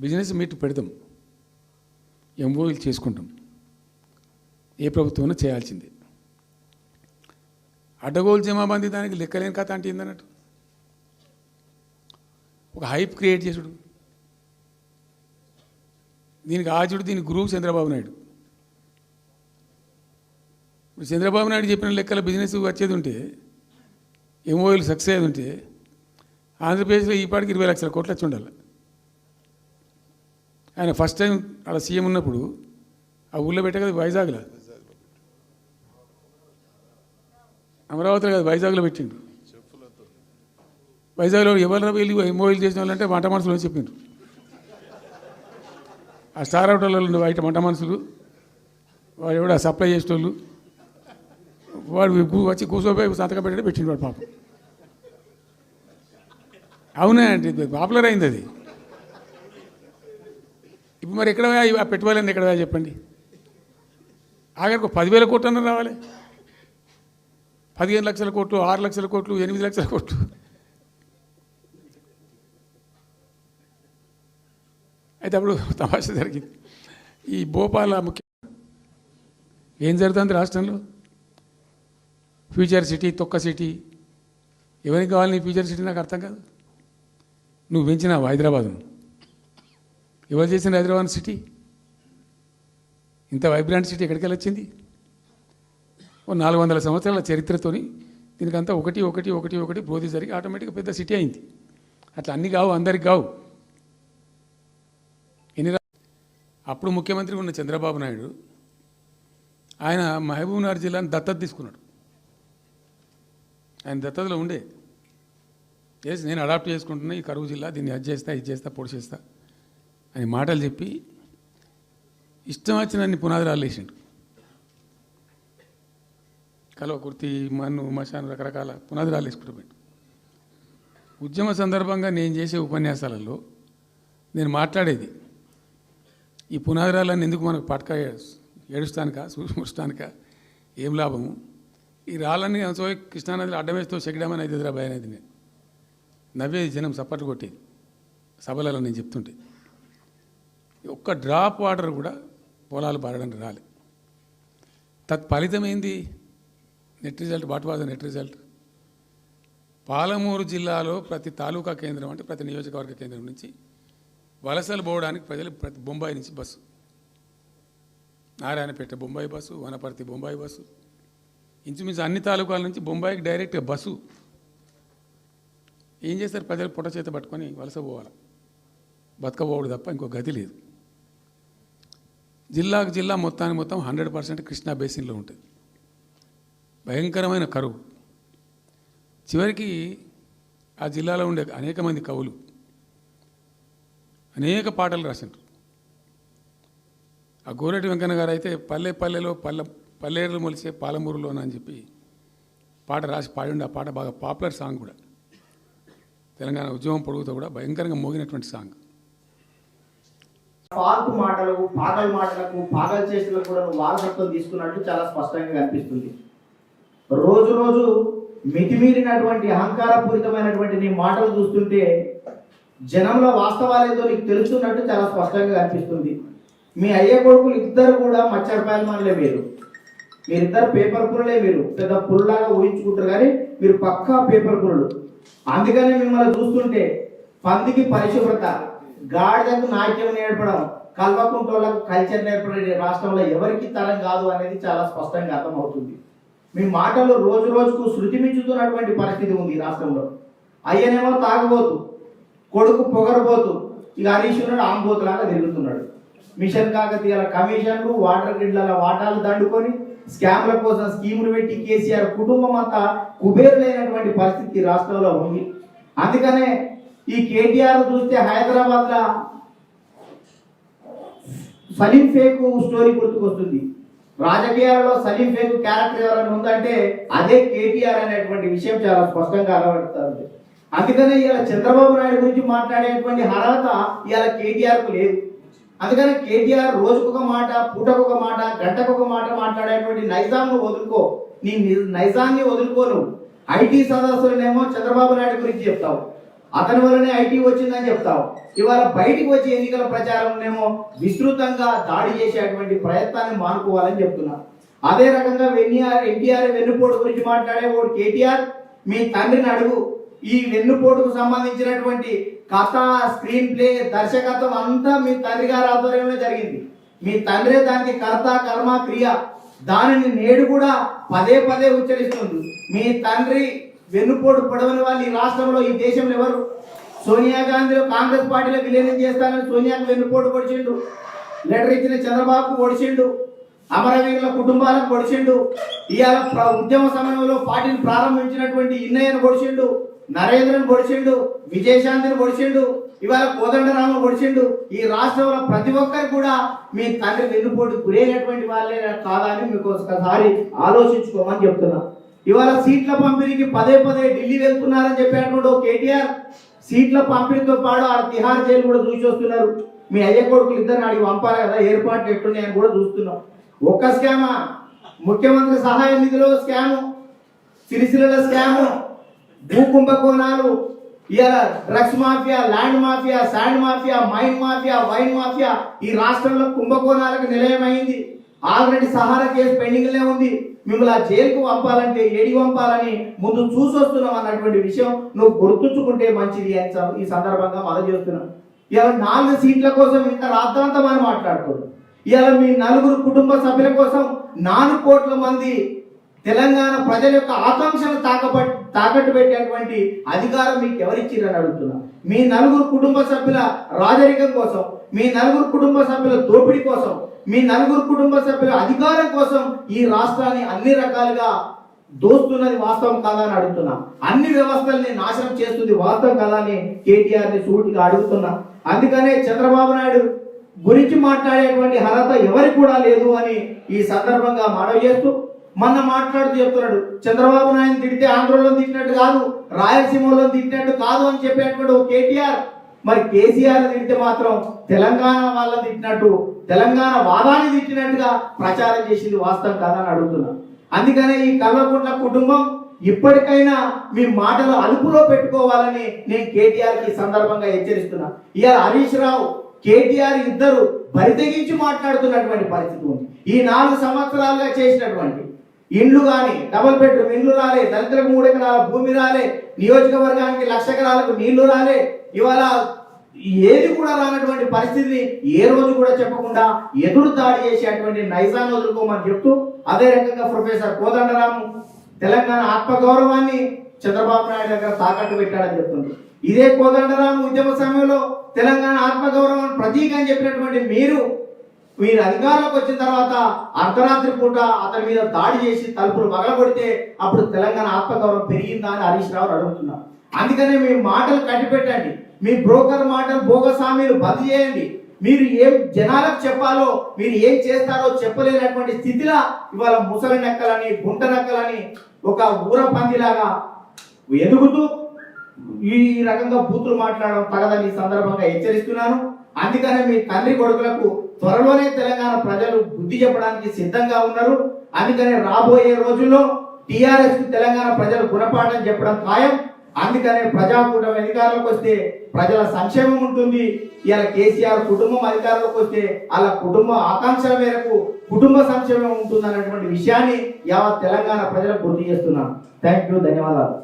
Business meet పెడతాం. ఎంఓఈలు చేసుకుంటాం. ఏ ప్రభుత్వం చేయాల్సిందే. అడ్డగోలు జమాబంది దానికి లెక్కలేని కథ అంటే ఏందన్నట్టు? ఒక హైప్ క్రియేట్ చేసుడు. దీనికి ఆచుడు దీనికి గురువు చంద్రబాబు నాయుడు. ఇప్పుడు చంద్రబాబు నాయుడు చెప్పిన లెక్కల బిజినెస్ వచ్చేది ఉంటే ఎంఓఎల్ సక్సెస్ అయ్యేది ఉంటే ఆంధ్రప్రదేశ్లో ఈ పాటికి ఇరవై లక్షల కోట్లు వచ్చి ఉండాలి. ఆయన ఫస్ట్ టైం అలా సీఎం ఉన్నప్పుడు ఆ ఊళ్ళో పెట్టే కదా వైజాగ్లో. అమరావతిలో కదా వైజాగ్లో పెట్టిండు. వైజాగ్లో ఎవరు వెళ్ళి? ఎంఓఎల్ చేసిన వాళ్ళంటే వంట మనుషులు అని చెప్పిండ్రు ఆ స్టార్ హోటల్లో ఉండే బయట వంట మనుషులు. వాడు ఎవడ సప్లై చేసేటోళ్ళు. వాడు వచ్చి కూర్చోపోయి సంతకం పెట్టడం పెట్టిండు వాడు పాపం. అవునా అంటే ఇది పాపులర్ అయింది అది. ఇప్పుడు మరి ఎక్కడ ఆ పెట్టుబడులన్నీ ఎక్కడ చెప్పండి? ఆఖరికి ఒక పదివేల కోట్లు అన్న రావాలి. పదిహేను లక్షల కోట్లు ఆరు లక్షల కోట్లు ఎనిమిది లక్షల కోట్లు. అయితే అప్పుడు తమాషా జరిగింది. ఈ భోపాల ముఖ్య ఏం జరుగుతుంది రాష్ట్రంలో? ఫ్యూచర్ సిటీ తొక్క సిటీ. ఎవరికి కావాలి నీ ఫ్యూచర్ సిటీ? నాకు అర్థం కాదు. నువ్వు పెంచినావు హైదరాబాద్ను? ఎవరు చేసిన హైదరాబాద్ సిటీ? ఇంత వైబ్రాంట్ సిటీ ఎక్కడికి వచ్చింది? ఓ నాలుగు వందల సంవత్సరాల చరిత్రతోని దీనికంతా ఒకటి ఒకటి ఒకటి ఒకటి బోధి జరిగి ఆటోమేటిక్గా పెద్ద సిటీ అయింది. అట్లా అన్ని కావు అందరికి కావు ఎన్ని అప్పుడు ముఖ్యమంత్రి ఉన్న చంద్రబాబు నాయుడు ఆయన మహబూబ్నగర్ జిల్లాని దత్తత తీసుకున్నాడు. ఆయన దత్తతలో ఉండే. ఎస్ నేను అడాప్ట్ చేసుకుంటున్నా ఈ కరువు జిల్లా దీన్ని అది చేస్తా ఇది చేస్తా పొడి చేస్తా. అని మాటలు చెప్పి ఇష్టం వచ్చినన్ని పునాదురాలు వేసిండు. కలవ కుర్తి మన్ను మశాను రకరకాల పునాదురాలు వేసుకుంటూ పోయిండు. ఉద్యమ సందర్భంగా నేను చేసే ఉపన్యాసాలలో నేను మాట్లాడేది ఈ పునాదిరాలన్నీ ఎందుకు మనకు పట్క ఏడుస్తానుక చూస్తానిక ఏం లాభము? ఈ రాళ్ళని అంశో కృష్ణానదిలో అడ్డమేస్తూ చెక్కడమని అయితే భయం అనేది నేను. నవ్వేది జనం సప్పట్లు కొట్టేది. సభలలో నేను చెప్తుంటే. ఒక్క డ్రాప్ వాటర్ కూడా పొలాలు పారడానికి రాలే. తత్ఫలితం ఏంది net result what was net result? Palamuru జిల్లాలో ప్రతి తాలూకా కేంద్రం అంటే ప్రతి నియోజకవర్గ కేంద్రం నుంచి వలసలు పోవడానికి ప్రజలు ప్రతి బొంబాయి నుంచి bus. Narayanpet Bombay bus Wanaparthy Bombay bus. ఇంచుమించు అన్ని తాలూకాల నుంచి బొంబాయికి డైరెక్ట్గా బస్సు. ఏం చేస్తారు? ప్రజలు పొట్ట చేత పట్టుకొని వలస పోవాలి. బతకపోవడు తప్ప ఇంకో గతి లేదు. జిల్లాకు జిల్లా మొత్తానికి మొత్తం హండ్రెడ్ పర్సెంట్ కృష్ణా బేసిన్లో ఉంటుంది. భయంకరమైన కరువు. చివరికి ఆ జిల్లాలో ఉండే అనేక మంది కవులు అనేక పాటలు రాసిండ్రు. ఆ గోరెటి వెంకన్న గారు అయితే పల్లె పల్లెలో పల్లె పల్లెలు మొలిసే పాలమూరులోన అని చెప్పి పాట రాసి పాడిండు. ఆ పాట బాగా పాపులర్ సాంగ్ కూడా. తెలంగాణ ఉద్యమం పొడుగుతో కూడా భయంకరంగా మోగినటువంటి సాంగ్. ఫాల్తు మాటలకు పాగల్ మాటలకు పాగల్ చేష్టలకు కూడా నువ్వు వారసత్వం తీసుకున్నట్టు చాలా స్పష్టంగా కనిపిస్తుంది. రోజు రోజు మితిమీరినటువంటి అహంకారపూరితమైనటువంటి నీ మాటలు చూస్తుంటే జనంలో వాస్తవాలేదో నీకు తెలుస్తున్నట్టు చాలా స్పష్టంగా కనిపిస్తుంది. మీ అయ్య కొడుకులు ఇద్దరు కూడా మచ్చరపాయల మనలే మీరు. మీరిద్దరు పేపర్ పుల్లే మీరు. పెద్ద పుల్లలాగా ఊహించుకుంటారు కానీ మీరు పక్కా పేపర్ పుల్లలు. అందుకనే మిమ్మల్ని చూస్తుంటే పందికి పరిశుభ్రత గాడిదకు నాట్యం నేర్పడం కల్వకుంటోళ్ళకు కల్చర్ నేర్పడే రాష్ట్రంలో ఎవరికి తరం కాదు అనేది చాలా స్పష్టంగా అర్థమవుతుంది. మీ మాటలు రోజు రోజుకు శృతి మించుతున్నటువంటి పరిస్థితి ఉంది ఈ రాష్ట్రంలో. అయ్యనేమో తాగబోతు కొడుకు పొగరబోతు ఇక హరీష్ ఉన్నాడు ఆంబోతులాగా తిరుగుతున్నాడు. మిషన్ కాకతీయాల కమిషన్లు వాటర్ గ్రిడ్ల వాటాలు దండుకొని స్కామ్ల కోసం స్కీములు పెట్టి కేసీఆర్ కుటుంబం అంతా కుబేరులైనటువంటి పరిస్థితి రాష్ట్రంలో ఉంది. అందుకనే ఈ కేటీఆర్ చూస్తే హైదరాబాద్లో సలీం ఫేక్ స్టోరీ గుర్తుకొస్తుంది. రాజకీయాలలో సలీం ఫేక్ క్యారెక్టర్ ఎవరైనా ఉందంటే అదే కేటీఆర్ అనేటువంటి విషయం చాలా స్పష్టంగా అలవడుతుంది. అందుకనే ఇలా చంద్రబాబు నాయుడు గురించి మాట్లాడేటువంటి అర్హత ఇలా కేటీఆర్కు లేదు. అందుకని కేటీఆర్ రోజుకొక మాట పూటకొక మాట గంటకొక మాట మాట్లాడేటువంటి నైజాంను వదులుకో. నీ ని- నైజాన్ని వదులుకోను ఐటీ సదస్సులనేమో చంద్రబాబు నాయుడు గురించి చెప్తావు. అతని వల్లనే ఐటీ వచ్చిందని చెప్తావు. ఇవాళ బయటికి వచ్చి ఎన్నికల ప్రచారంనేమో విస్తృతంగా దాడి చేసేటువంటి ప్రయత్నాన్ని మానుకోవాలని చెప్తున్నా. అదే రకంగా వెన్నిఆర్ ఎన్టీఆర్ వెన్నుపోటు గురించి మాట్లాడేవాడు కేటీఆర్ మీ తండ్రిని అడుగు. ఈ వెన్నుపోటుకు సంబంధించినటువంటి కథ స్క్రీన్ ప్లే దర్శకత్వం అంతా మీ తండ్రి గారి ఆధ్వర్యంలో జరిగింది. మీ తండ్రే దానికి కర్త కర్మ క్రియ. దానిని నేడు కూడా పదే పదే ఉచ్చరిస్తుంది. మీ తండ్రి వెన్నుపోటు పొడవని వాళ్ళు ఈ రాష్ట్రంలో ఈ దేశంలో ఎవరు? సోనియా గాంధీ కాంగ్రెస్ పార్టీలో విలీనం చేస్తానని సోనియాకు వెన్నుపోటు పొడిచిండు. లెటర్ ఇచ్చిన చంద్రబాబుకు పొడిచిండు. అమరవీరుల కుటుంబాలకు పొడిచిండు. ఇవాళ ఉద్యమ సమయంలో పార్టీని ప్రారంభించినటువంటి ఇన్నయ్యను పొడిచిండు. నరేంద్రను పొడిచిండు. విజయశాంతిని పొడిచిండు. ఇవాళ కోదండరామును పొడిచిండు. ఈ రాష్ట్రంలో ప్రతి ఒక్కరు కూడా మీ తండ్రి వెన్నుపోటు గురైనటువంటి వాళ్ళే కాదని మీకు ఒకసారి ఆలోచించుకోమని చెప్తున్నా. ఇవాళ సీట్ల పంపిణీకి పదే పదే ఢిల్లీ వెళ్తున్నారని చెప్పాడు కేటీఆర్. సీట్ల పంపిణీతో పాటు ఆ తిహార్ జైలు కూడా చూసి వస్తున్నారు. మీ అయ్య కొడుకులు ఇద్దరు అడిగి పంపాలి కదా ఏర్పాట్లు ఎట్టున్నాయని కూడా చూస్తున్నాం. ఒక్క స్కామా? ముఖ్యమంత్రి సహాయ నిధిలో స్కాము సిరిసిల్ల స్కాము భూ కుంభకోణాలు ఇలా drugs mafia land mafia sand mafia mine mafia wine mafia ఈ రాష్ట్రంలో కుంభకోణాలకు నిలయమైంది. ఆల్రెడీ సహారా కేసు పెండింగ్లే ఉంది. మిమ్మల్ని ఆ జైలుకు పంపాలంటే ఏడి పంపాలని ముందు చూసొస్తున్నాం అన్నటువంటి విషయం నువ్వు గుర్తుంచుకుంటే మంచిది అని ఈ సందర్భంగా మనం చేస్తున్నాం. ఇలా నాలుగు సీట్ల కోసం ఇంత రాద్ధాంతం అని మాట్లాడుకోరు ఇలా మీ నలుగురు కుటుంబ సభ్యుల కోసం నాలుగు కోట్ల మంది తెలంగాణ ప్రజల యొక్క ఆకాంక్షను తాకపట్ తాకట్టు పెట్టేటువంటి అధికారం మీకు ఎవరిచ్చిరని అడుగుతున్నా. మీ నలుగురు కుటుంబ సభ్యుల రాజరికం కోసం మీ నలుగురు కుటుంబ సభ్యుల దోపిడీ కోసం మీ నలుగురు కుటుంబ సభ్యుల అధికారం కోసం ఈ రాష్ట్రాన్ని అన్ని రకాలుగా దోస్తున్నది వాస్తవం కాదా అని అడుగుతున్నా. అన్ని వ్యవస్థల్ని నాశనం చేస్తుంది వాస్తవం కాదా అని కేటీఆర్ని సూటిగా అడుగుతున్నా. అందుకనే చంద్రబాబు నాయుడు గురించి మాట్లాడేటువంటి అర్హత ఎవరికి కూడా లేదు అని ఈ సందర్భంగా మనవి చేస్తూ మొన్న మాట్లాడుతూ చెప్తున్నాడు చంద్రబాబు నాయుడు తిడితే ఆంధ్రలో తిట్టినట్టు కాదు రాయలసీమలో తిట్టినట్టు కాదు అని చెప్పేటువంటి కేటీఆర్ మరి కేసీఆర్ తిడితే మాత్రం తెలంగాణ వాళ్ళని తిట్టినట్టు తెలంగాణ వాదాన్ని తిట్టినట్టుగా ప్రచారం చేసింది వాస్తవం కాదని అడుగుతున్నా. అందుకనే ఈ కల్వకుంట్ల కుటుంబం ఇప్పటికైనా మీ మాటలు అదుపులో పెట్టుకోవాలని నేను కేటీఆర్కి సందర్భంగా హెచ్చరిస్తున్నా. ఇవాళ హరీష్ రావు కేటీఆర్ ఇద్దరు బరితెగించి మాట్లాడుతున్నటువంటి పరిస్థితి ఉంది. ఈ నాలుగు సంవత్సరాలుగా చేసినటువంటి ఇండ్లు కానీ డబుల్ బెడ్రూమ్ ఇండ్లు రాలే దళితులకు మూడు ఎకరాల భూమి రాలే నియోజకవర్గానికి లక్ష ఎకరాలకు నీళ్ళు రాలే ఇవాళ ఏది కూడా రానటువంటి పరిస్థితిని ఏ రోజు కూడా చెప్పకుండా ఎదురు దాడి చేసేటువంటి నైజాన్ని వదులుకోమని చెప్తూ అదే రకంగా ప్రొఫెసర్ కోదండరాము తెలంగాణ ఆత్మగౌరవాన్ని చంద్రబాబు నాయుడు దగ్గర తాకట్టు పెట్టాడని చెప్తుంది ఇదే కోదండరాము ఉద్యమ సమయంలో తెలంగాణ ఆత్మగౌరవం ప్రతీక అని చెప్పినటువంటి మీరు మీరు అధికారంలోకి వచ్చిన తర్వాత అర్ధరాత్రి పూట అతని మీద దాడి చేసి తలుపులు పగలగొడితే అప్పుడు తెలంగాణ ఆత్మగౌరవం పెరిగిందా అని హరీష్ రావు అడుగుతున్నారు. అందుకనే మీ మాటలు కట్టిపెట్టండి మీ బ్రోకర్ మాటలు భోగస్వామ్యులు బంద్ చేయండి. మీరు ఏం జనాలకు చెప్పాలో మీరు ఏం చేస్తారో చెప్పలేనటువంటి స్థితిలో ఇవాళ ముసలి నక్కలని గుంట నక్కలని ఒక ఊర పందిలాగా ఎదుగుతూ ఈ రకంగా బూతులు మాట్లాడడం తగదని ఈ సందర్భంగా హెచ్చరిస్తున్నాను. అందుకనే మీ తండ్రి కొడుకులకు త్వరలోనే తెలంగాణ ప్రజలు బుద్ధి చెప్పడానికి సిద్ధంగా ఉన్నారు. అందుకనే రాబోయే రోజుల్లో టీఆర్ఎస్ తెలంగాణ ప్రజలు గుణపాఠం చెప్పడం ఖాయం. అందుకనే ప్రజాకూటమి అధికారంలోకి వస్తే ప్రజల సంక్షేమం ఉంటుంది. ఇలా కేసీఆర్ కుటుంబం అధికారంలోకి వస్తే అలా కుటుంబ ఆకాంక్షల మేరకు కుటుంబ సంక్షేమం ఉంటుంది అన్నటువంటి విషయాన్ని యావత్ తెలంగాణ ప్రజలకు గుర్తు చేస్తున్నాను. థ్యాంక్ యూ ధన్యవాదాలు.